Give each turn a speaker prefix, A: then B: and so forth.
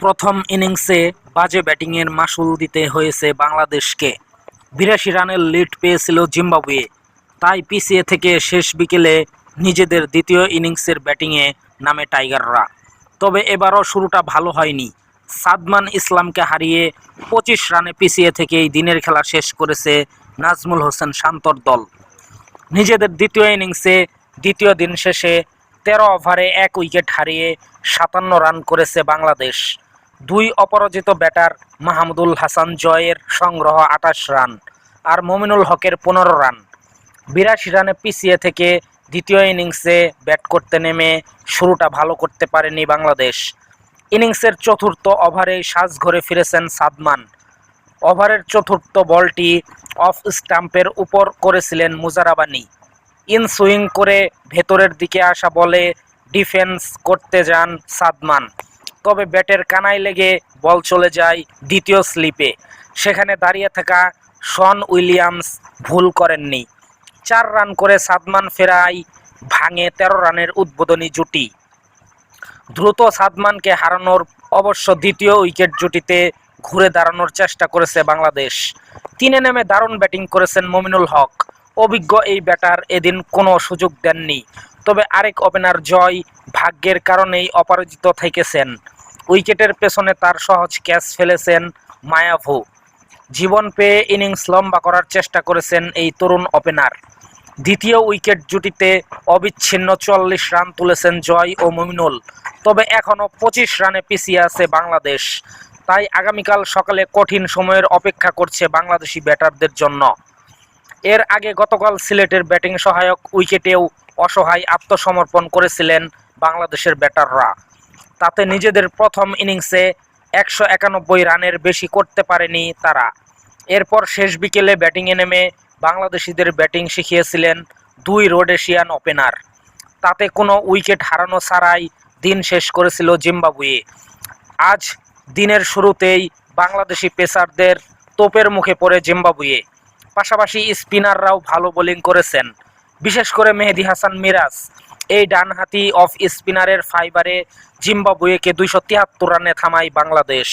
A: প্রথম ইনিংসে বাজে ব্যাটিংয়ের মাসুল দিতে হয়েছে বাংলাদেশকে। বিরাশি রানের লিড পেয়েছিল জিম্বাবুয়ে। তাই পিছিয়ে থেকে শেষ বিকেলে নিজেদের দ্বিতীয় ইনিংসের ব্যাটিংয়ে নামে টাইগাররা। তবে এবারও শুরুটা ভালো হয়নি। সাদমান ইসলামকে হারিয়ে পঁচিশ রানে পিছিয়ে থেকেই দিনের খেলা শেষ করেছে নাজমুল হোসেন শান্তর দল। নিজেদের দ্বিতীয় ইনিংসে দ্বিতীয় দিন শেষে তেরো ওভারে এক উইকেট হারিয়ে সাতান্ন রান করেছে বাংলাদেশ। দুই অপরাজিত ব্যাটার মাহমুদুল হাসান জয়ের সংগ্রহ আঠাশ রান আর মমিনুল হকের পনেরো রান। বিরাশি রানে পিছিয়ে থেকে দ্বিতীয় ইনিংসে ব্যাট করতে নেমে শুরুটা ভালো করতে পারেনি বাংলাদেশ। ইনিংসের চতুর্থ ওভারেই সাজঘরে ফিরেছেন সাদমান। ওভারের চতুর্থ বলটি অফ স্টাম্পের উপর করেছিলেন মুজারাবানি ইন সুইং করে ভেতরের দিকে আসা বলে ডিফেন্স করতে যান সাদমান। তবে ব্যাটের কানায় লেগে বল চলে যায় দ্বিতীয় স্লিপে। সেখানে দাঁড়িয়ে থাকা শন উইলিয়ামস ভুল করেননি। চার রান করে সাদমান ফেরাই ভাঙে তেরো রানের উদ্বোধনী জুটি। দ্রুত সাদমানকে হারানোর অবশ্য দ্বিতীয় উইকেট জুটিতে ঘুরে দাঁড়ানোর চেষ্টা করেছে বাংলাদেশ। তিনে নেমে দারুণ ব্যাটিং করেছেন মমিনুল হক। অভিজ্ঞ এই ব্যাটার এদিন কোনো সুযোগ দেননি। তবে আরেক ওপেনার জয় ভাগ্যের কারণেই অপরাজিত থেকেছেন। উইকেটের পেছনে তার সহজ ক্যাচ ফেলেছেন মায়াভু। জীবন পেয়ে ইনিংস লম্বা করার চেষ্টা করেছেন এই তরুণ ওপেনার। দ্বিতীয় উইকেট জুটিতে অবিচ্ছিন্ন চুয়াল্লিশ রান তুলেছেন জয় ও মমিনুল তবে এখনও পঁচিশ রানে পিছিয়ে আছে বাংলাদেশ। তাই আগামীকাল সকালে কঠিন সময়ের অপেক্ষা করছে বাংলাদেশি ব্যাটারদের জন্য। এর আগে গতকাল সিলেটের ব্যাটিং সহায়ক উইকেটেও অসহায় আত্মসমর্পণ করেছিলেন বাংলাদেশের ব্যাটাররা। তাতে নিজেদের প্রথম ইনিংসে একশো একানব্বই রানের বেশি করতে পারেনি তারা। এরপর শেষ বিকেলে ব্যাটিংয়ে নেমে বাংলাদেশিদের ব্যাটিং শিখিয়েছিলেন দুই রোডেশিয়ান ওপেনার। তাতে কোনো উইকেট হারানো ছাড়াই দিন শেষ করেছিল জিম্বাবুয়ে। আজ দিনের শুরুতেই বাংলাদেশি পেসারদের তোপের মুখে পড়ে জিম্বাবুয়ে। পাশাপাশি স্পিনাররাও ভালো বোলিং করেছেন। বিশেষ করে মেহেদি হাসান মিরাজ। এই ডানহাতি অফ স্পিনারের ফাইবারে জিম্বাবুয়েকে দুইশো তিয়াত্তর রানে থামায় বাংলাদেশ।